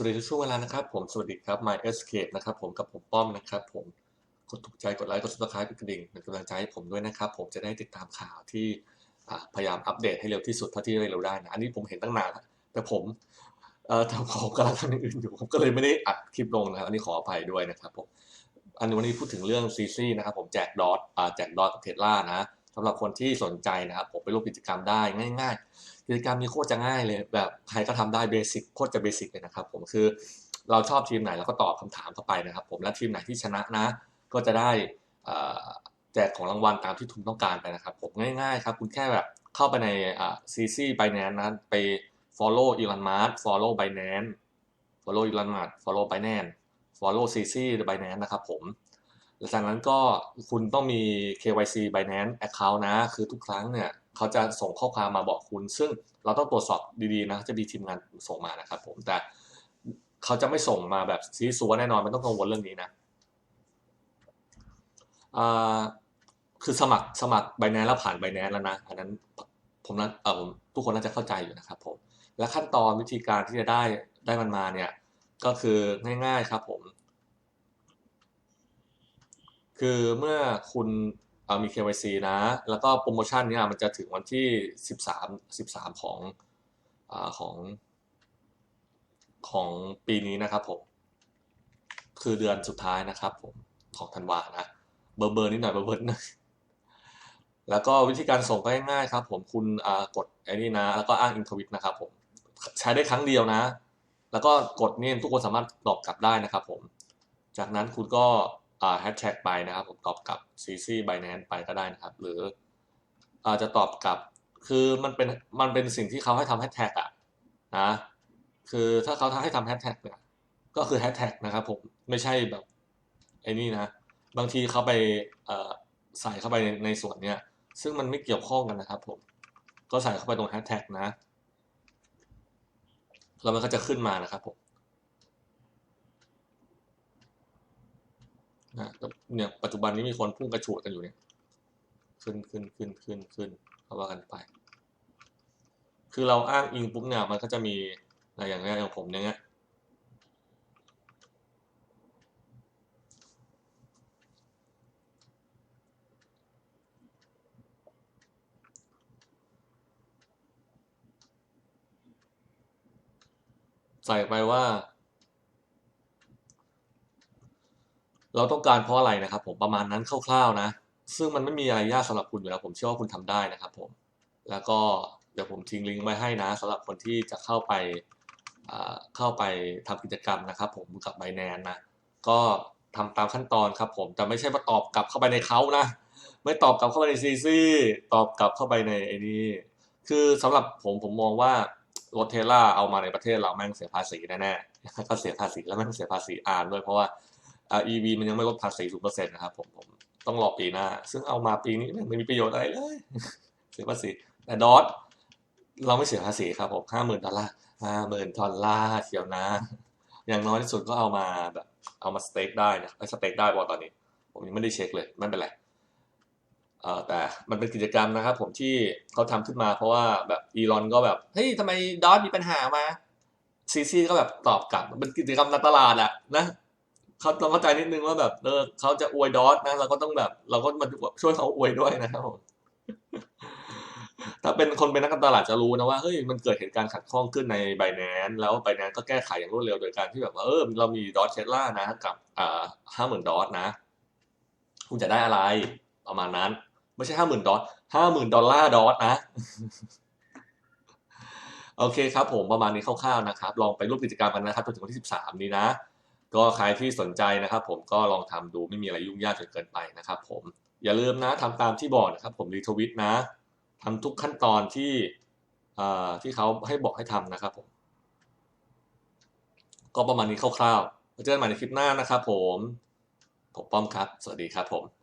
วัสดีทุกช่วงเวลานะครับ ผมสวัสดีครับ My Escape นะครับผมกับผมป้อมนะครับผมกดถูกใจกดไลค์กด subscribe กดกระดิ่งเป็นกำลังใจให้ผมด้วยนะครับ ผมจะได้ติดตามข่าวที่พยายามอัปเดตให้เร็วที่สุดเท่าที่เร็วได้นะอันนี้ผมเห็นตั้งนานแต่ผมเอ่อแต่ผมกำลังทำอย่างอื่นอยู่ผมก็เลยไม่ได้อัดคลิปลงนะครับอันนี้ขออภัยด้วยนะครับผมอันนี้วันนี้พูดถึงเรื่องซีซีนะครับผมแจกดอทอ่าแจกดอทกับเทสลานะสำหรับคนที่สนใจนะครับผมไปร่วมกิจกรรมได้ง่าย ๆ กิจกรรมนี้โคตรจะง่ายเลย แบบใครก็ทำได้เบสิกโคตรจะเบสิกเลยนะครับผมคือเราชอบทีมไหนเราก็ตอบคำถามเข้าไปนะครับ ผมและทีมไหนที่ชนะนะ ก็จะได้แจกของรางวัลตามที่คุณต้องการไปนะครับ ผมง่ายๆครับ คุณแค่แบบเข้าไปในซีซีไบแนนนะไป follow อีลอนมาร์ follow Binance follow อีลอนมาร์ follow Binance follow CC Binance นะครับผมหลังจากนั้นก็คุณต้องมี KYC Binance Account นะ คือทุกครั้งเนี่ย เขาจะส่งข้อความมาบอกคุณ ซึ่งเราต้องตรวจสอบดีๆนะจะมีทีมงานส่งมานะครับผมแต่เขาจะไม่ส่งมาแบบซีซัวแน่นอนไม่ต้องกังวลเรื่องนี้นะคือสมัครสมัคร Binance แล้วผ่าน Binance แล้วนะอันนั้นผมนั้นเออผมทุกคนน่าจะเข้าใจอยู่นะครับผมและขั้นตอนวิธีการที่จะได้ได้มันมาเนี่ยก็คือง่ายๆครับผม คือเมื่อคุณ มี KYC นะ แล้วก็โปรโมชั่นเนี่ยมันจะถึงวันที่ 13 13 ของอของของปีนี้นะครับผม คือเดือนสุดท้ายนะครับผม ของธันวานะ เบอร์เบอร์นิดหน่อยเบอร์เบอร์น่อยแล้วก็วิธีการส่งก็ง่ายๆครับผมคุณกดไอ้นี่นะ แล้วก็อ้างอินทวิตนะครับผม ใช้ได้ครั้งเดียวนะ แล้วก็กดเนี่ยทุกคนสามารถตอบกลับได้นะครับผม จากนั้นคุณก็ แฮชแท็กไปนะครับ ผมตอบกลับ CC Binance ไปก็ได้นะครับ หรืออาจจะตอบกลับคือมันเป็นมันเป็นสิ่งที่เขาให้ทำแฮชแท็กอะนะคือถ้าเขาให้ทำแฮชแท็กเนี่ยก็คือแฮชแท็กนะครับผมไม่ใช่แบบไอ้นี่นะ บางทีเขาไปใส่เข้าไปในในส่วนเนี้ยซึ่งมันไม่เกี่ยวข้องกันนะครับผมก็ใส่เข้าไปตรงแฮชแท็กนะแล้วมันก็จะขึ้นมานะครับผม นะเนี่ยปัจจุบันนี้มีคนพุ่งกระฉูดกันอยู่เนี่ย ขึ้นขึ้นขึ้นขึ้นขึ้นเขาว่ากันไป คือเราอ้างอิงปุ๊บเนี่ยมันก็จะมีอะไรอย่างเงี้ยอย่างผมอย่างเงี้ยใส่ไปว่า เราต้องการเพราะอะไรนะครับ ผมประมาณนั้นคร่าวๆนะ ซึ่งมันไม่มีอะไรยากสำหรับคุณอยู่แล้วผมเชื่อว่าคุณทำได้นะครับผมแล้วก็เดี๋ยวผมทิ้งลิงก์ไว้ให้นะสำหรับคนที่จะเข้าไปเข้าไปทำกิจกรรมนะครับ ผมกับไบแนนนะก็ทำตามขั้นตอนครับผมแต่ไม่ใช่มาตอบกลับเข้าไปในเขานะ ไม่ตอบกลับเข้าไปในซีซีตอบกลับเข้าไปในไอ้นี่คือสำหรับผมผมมองว่ารถเทสลาเอามาในประเทศเราแม่งเสียภาษีแน่ๆก็เสียภาษีแล้วแม่งเสียภาษีอ่านด้วยเพราะว่า EV มันยังไม่ลดภาษีศูนย์เปอร์เซ็นต์นะครับผมผมต้องรอปีหน้า ซึ่งเอามาปีนี้ไม่มีประโยชน์อะไรเลยเสียภาษีแต่ดอทเราไม่เสียภาษีครับผมห้าหมื่นดอลลาร์ห้าหมื่นดอลลาร์เชียวนะ อย่างน้อยที่สุดก็เอามาแบบเอามาสเต็กได้นะไอ้สเต็กได้บอตอนนี้ ผมยังไม่ได้เช็คเลยไม่เป็นไรเอ่อแต่มันเป็นกิจกรรมนะครับผมที่เขาทำขึ้นมาเพราะว่าแบบอีลอนก็แบบ เฮ้ยทำไมดอทมีปัญหามาซีซีก็แบบตอบกลับ มันเป็นกิจกรรมในตลาดอะนะ เขาต้องเข้าใจนิดนึงว่าแบบเออเขาจะอวยดอทนะเราก็ต้องแบบ เราก็มาช่วยเขาอวยด้วยนะครับผมถ้าเป็นคนเป็นนักการตลาดจะรู้นะว่าเฮ้ยมันเกิดเหตุการณ์ขัดข้องขึ้นใน b บ n a n c e แล้ว b บ n a n c e ก็แก้ไขอย่างรวดเร็วโดยการที่แบบว่าเออเรามีดอทเชลล่านะ กับอ่าห้าหมื่นดอทนะ คุณจะได้อะไรประมาณนั้น ไม่ใช่ห้าหมื่นดอทห้าหมื่นดอลลาร์ดอทนะโอเคครับผมประมาณนี้คร่าวๆนะครับ ลองไปร่วมกิจกรรมกันนะครับจนถึงวันที่ 13 นี้นะ ก็ใครที่สนใจนะครับผมก็ลองทำดูไม่มีอะไรยุ่งยากจนเกินไปนะครับผมอย่าลืมนะทำตามที่บอกนะครับผมรีทวิตนะทำทุกขั้นตอนที่ที่เขาให้บอกให้ทำนะครับผมก็ประมาณนี้คร่าวๆเจอกันใหม่ในคลิปหน้านะครับผมผมป้อมครับ สวัสดีครับผม